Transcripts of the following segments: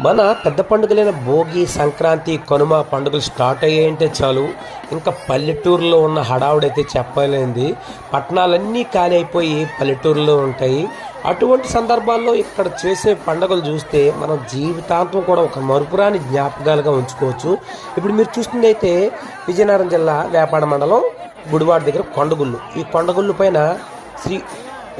మన పెద్ద పండుగలైన భోగి సంక్రాంతి కనుమ పండుగలు స్టార్ట్ అయ్యాయంటే చాలు. ఇంకా పల్లెటూరులో ఉన్న హడావుడైతే చెప్పలేంది పట్టణాలన్నీ ఖాళీ అయిపోయి పల్లెటూరులో ఉంటాయి. అటువంటి సందర్భాల్లో ఇక్కడ చేసే పండుగలు చూస్తే మనం జీవితాంతం కూడా ఒక మరుపురాని జ్ఞాపకాలుగా ఉంచుకోవచ్చు. ఇప్పుడు మీరు చూస్తుంది అయితే విజయనగరం జిల్లా వేపాడ మండలం గుడివాడ దగ్గర కొండగుళ్ళు. ఈ కొండగుళ్ళు పైన శ్రీ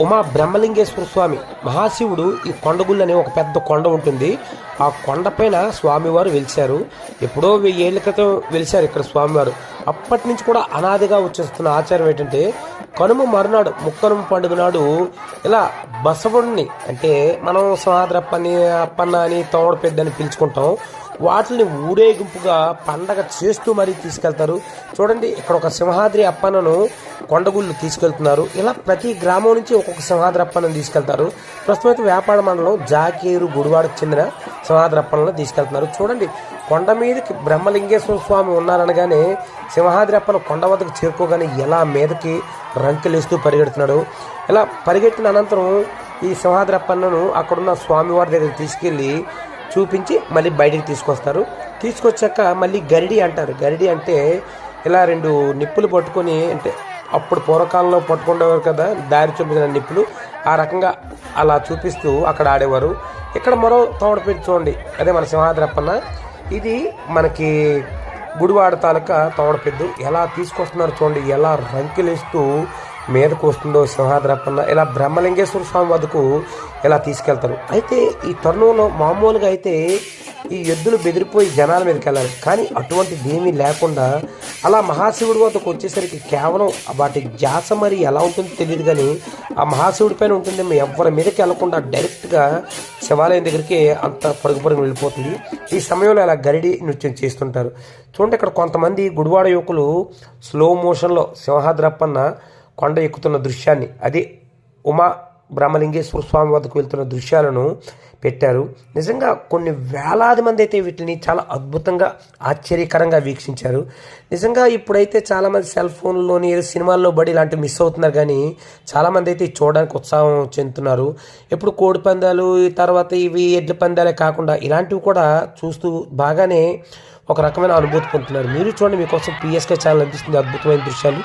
ఉమా బ్రహ్మలింగేశ్వర స్వామి మహాశివుడు ఈ కొండగుళ్ళు అనే ఒక పెద్ద కొండ ఉంటుంది. ఆ కొండపైన స్వామివారు వెలిశారు. ఎప్పుడో వెయ్యి ఏళ్ళ క్రితం వెలిశారు ఇక్కడ స్వామివారు. అప్పటి నుంచి కూడా అనాదిగా వచ్చేస్తున్న ఆచారం ఏంటంటే కనుమ మరునాడు ముక్కనుమ పండుగ నాడు ఇలా బసవుడిని అంటే మనం సమాద్రప్పని అప్పన్న అని తోడపెద్ద అని పిలుచుకుంటాం. వాటిని ఊరేగింపుగా పండగ చేస్తూ మరీ తీసుకెళ్తారు. చూడండి ఇక్కడ ఒక సింహాద్రి అప్పన్నను కొండగుళ్ళు తీసుకెళ్తున్నారు. ఇలా ప్రతి గ్రామం నుంచి ఒక్కొక్క సింహాద్రి అప్పన్నను తీసుకెళ్తారు. ప్రస్తుతం అయితే వ్యాపార మండలం జాకేరు గుడివాడకు చెందిన సింహాద్రి అప్పన్నను తీసుకెళ్తున్నారు. చూడండి కొండ మీదకి బ్రహ్మలింగేశ్వర స్వామి ఉన్నారనగానే సింహాద్రి అప్పన కొండ వద్దకు చేరుకోగానే ఎలా మీదకి రంకెలేస్తూ పరిగెడుతున్నాడు. ఇలా పరిగెట్టిన అనంతరం ఈ సింహాద్రి అప్పన్నను అక్కడున్న స్వామివారి దగ్గరికి తీసుకెళ్ళి చూపించి మళ్ళీ బయటికి తీసుకొస్తారు. తీసుకొచ్చాక మళ్ళీ గరిడి అంటారు. గరిడి అంటే ఇలా రెండు నిప్పులు పట్టుకొని అంటే అప్పుడు పూర్వకాలంలో పట్టుకునేవారు కదా దారి చూపించిన నిప్పులు. ఆ రకంగా అలా చూపిస్తూ అక్కడ ఆడేవారు. ఇక్కడ మరో తోడ చూడండి. అదే మన సింహాద్రప్పన్న. ఇది మనకి గుడివాడ తాలూకా తోడపెద్దు ఎలా తీసుకొస్తున్నారు చూడండి. ఎలా రంకెలేస్తూ మీదకు వస్తుందో సింహాద్రప్పన్న ఇలా బ్రహ్మలింగేశ్వర స్వామి వద్దకు ఇలా తీసుకెళ్తారు. అయితే ఈ తరుణంలో మామూలుగా అయితే ఈ ఎద్దులు బెదిరిపోయి జనాల మీదకి వెళ్ళాలి. కానీ అటువంటిది ఏమీ లేకుండా అలా మహాశివుడి వద్దకు వచ్చేసరికి కేవలం వాటి జాస మరి ఎలా ఉంటుందో తెలియదు కానీ ఆ మహాశివుడి పైన ఉంటుంది. ఎవరి మీదకి వెళ్ళకుండా డైరెక్ట్గా శివాలయం దగ్గరికి అంత పరుగు పరుగు వెళ్ళిపోతుంది. ఈ సమయంలో ఇలా గరిడి నృత్యం చేస్తుంటారు. చూడండి ఇక్కడ కొంతమంది గుడివాడ యువకులు స్లో మోషన్లో సింహాద్రప్పన్న కొండ ఎక్కుతున్న దృశ్యాన్ని అదే ఉమా బ్రహ్మలింగేశ్వర స్వామి వద్దకు వెళ్తున్న దృశ్యాలను పెట్టారు. నిజంగా కొన్ని వేలాది మంది అయితే వీటిని చాలా అద్భుతంగా ఆశ్చర్యకరంగా వీక్షించారు. నిజంగా ఇప్పుడైతే చాలామంది సెల్ ఫోన్లోని ఏదో సినిమాల్లో బడి ఇలాంటివి మిస్ అవుతున్నారు కానీ చాలామంది అయితే చూడడానికి ఉత్సాహం చెందుతున్నారు. ఎప్పుడు కోడి పందాలు తర్వాత ఇవి ఎడ్ల పందాలే కాకుండా ఇలాంటివి కూడా చూస్తూ బాగానే ఒక రకమైన అనుభూతి పొందుతున్నారు. మీరు చూడండి మీకోసం పిఎస్కే ఛానల్ అందిస్తుంది అద్భుతమైన దృశ్యాలు.